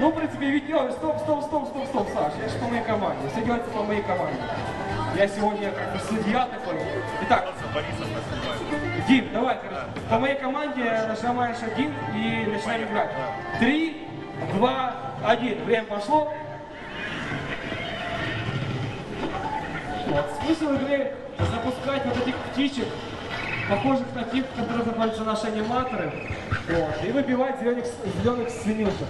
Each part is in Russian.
Ну, в принципе, ведь... Ой, стоп, стоп, стоп, стоп, стоп, Саш, я же по моей команде. Все делается по моей команде. Я сегодня как бы судья такой. Итак, Дим, давай, короче. По моей команде нажимаешь один и начинаем играть. Три, два, один. Время пошло. Вот. Смысл игры запускать вот этих птичек, похожих на тех, в которых находятся наши аниматоры, вот, и выбивать зеленых, зеленых свинюшек.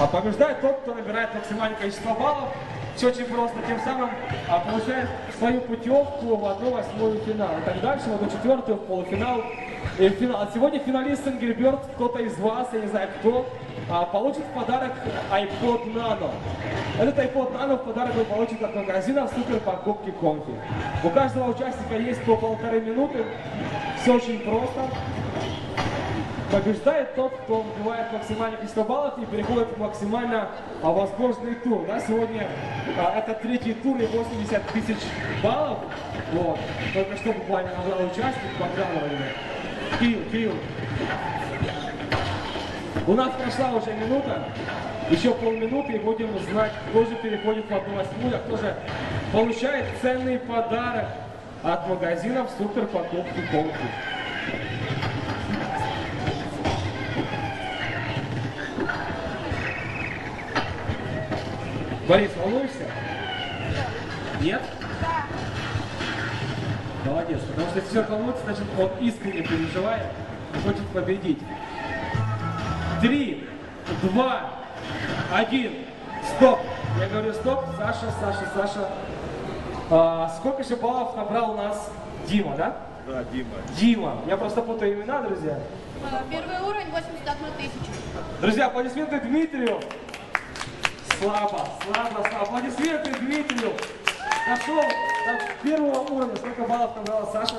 А побеждает тот, кто набирает максимальное количество баллов. Все очень просто. Тем самым а, получает свою путевку в одну восьмую финал. И так дальше, в одну четвертую, в полуфинал и в финал. А сегодня финалист Birds, кто-то из вас, я не знаю кто, а, получит в подарок iPod Nano. Этот iPod Nano в подарок вы получите от магазина в супер покупки Конфи. У каждого участника есть по полторы минуты. Все очень просто. Побеждает тот, кто вбивает максимальное количество баллов и переходит в максимально а, возможный тур. Да, сегодня а, это третий тур и 80 тысяч баллов. Вот. Только что буквально набрал участник, поздравляю. Кирилл, Кирилл. У нас прошла уже минута, еще полминуты, и будем знать, кто же переходит в одну восьмую, а кто же получает ценный подарок от магазинов Супер Покупки Конфи. Борис, волнуешься? Нет? Молодец, потому что если человек волнуется, значит он искренне переживает и хочет победить. Три, два, один, стоп. Я говорю стоп, Саша, Саша, Саша. А, сколько же баллов набрал у нас Дима, да? Да, Дима. Дима. Я просто путаю имена, друзья. Э, Первый уровень 81 тысячу. Друзья, аплодисменты Дмитрию. Слабо, слабо, слабо. Аплодисменты Дмитрию. Нашел до первого уровня. Сколько баллов набрала Саша?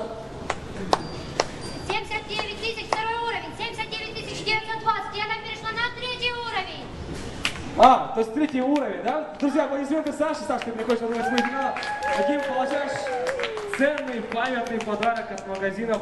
79 тысяч, второй уровень. 79 тысяч 920. И она перешла на третий уровень. А, то есть третий уровень, да? Друзья, аплодисменты Саше. Саша, ты приходишь на свой финал. Таким получаешь ценный памятный подарок от магазинов